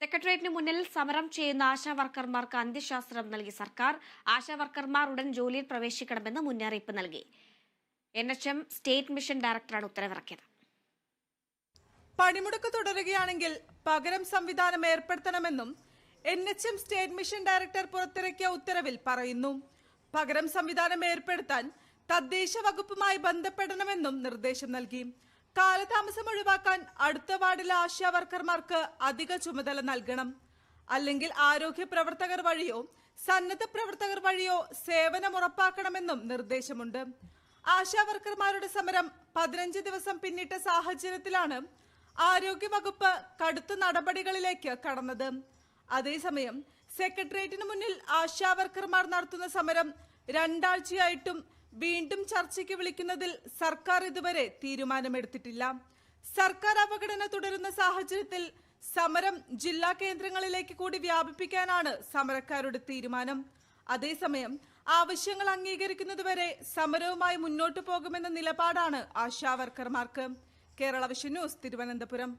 സെക്രട്ടേറിയറ്റിന് മുന്നിൽ സമരം ചെയ്യുന്ന ആശാ വർക്കർമാർക്ക് അന്ത്യശാസ്ത്രം നൽകി സർക്കാർ. ആശാ വർക്കർമാർ ഉടൻ ജോലിയിൽ പ്രവേശിക്കണമെന്ന് മുന്നറിയിപ്പ് നൽകി. N H M state mission ഡയറക്ടറാണ് ഉത്തരവിറക്കിയത്. പണിമുടക്ക് തുടരുകയാണെങ്കിൽ പകരം സംവിധാനം ഏർപ്പെടുത്തണമെന്നും N H M state mission director പുറത്തിറക്കിയ ഉത്തരവിൽ പറയുന്നു. പകരം സംവിധാനം ഏർപ്പെടുത്താൻ തദ്ദേശ വകുപ്പുമായി ബന്ധപ്പെടണമെന്നും നിർദ്ദേശം നൽകി. കാലതാമസം ഒഴിവാക്കാൻ അടുത്ത വാർഡിലെ ആശാവർക്കർമാർക്ക് അധിക ചുമതല നൽകണം. അല്ലെങ്കിൽ ആരോഗ്യ പ്രവർത്തകർ വഴിയോ സന്നദ്ധ പ്രവർത്തകർ വഴിയോ സേവനം ഉറപ്പാക്കണമെന്നും നിർദ്ദേശമുണ്ട്. ആശാവർക്കർമാരുടെ സമരം പതിനഞ്ച് ദിവസം പിന്നിട്ട സാഹചര്യത്തിലാണ് ആരോഗ്യവകുപ്പ് കടുത്ത നടപടികളിലേക്ക് കടന്നത്. അതേസമയം സെക്രട്ടേറിയറ്റിന് മുന്നിൽ ആശാവർക്കർമാർ നടത്തുന്ന സമരം രണ്ടാഴ്ചയായിട്ടും വീണ്ടും ചർച്ചയ്ക്ക് വിളിക്കുന്നതിൽ സർക്കാർ ഇതുവരെ തീരുമാനമെടുത്തിട്ടില്ല. സർക്കാർ അപകടന തുടരുന്ന സാഹചര്യത്തിൽ സമരം ജില്ലാ കേന്ദ്രങ്ങളിലേക്ക് കൂടി വ്യാപിപ്പിക്കാനാണ് സമരക്കാരുടെ തീരുമാനം. അതേസമയം ആവശ്യങ്ങൾ അംഗീകരിക്കുന്നതുവരെ സമരവുമായി മുന്നോട്ടു പോകുമെന്ന നിലപാടാണ് ആശാവർക്കർമാർക്ക് കേരള വിഷൻ ന്യൂസ് തിരുവനന്തപുരം.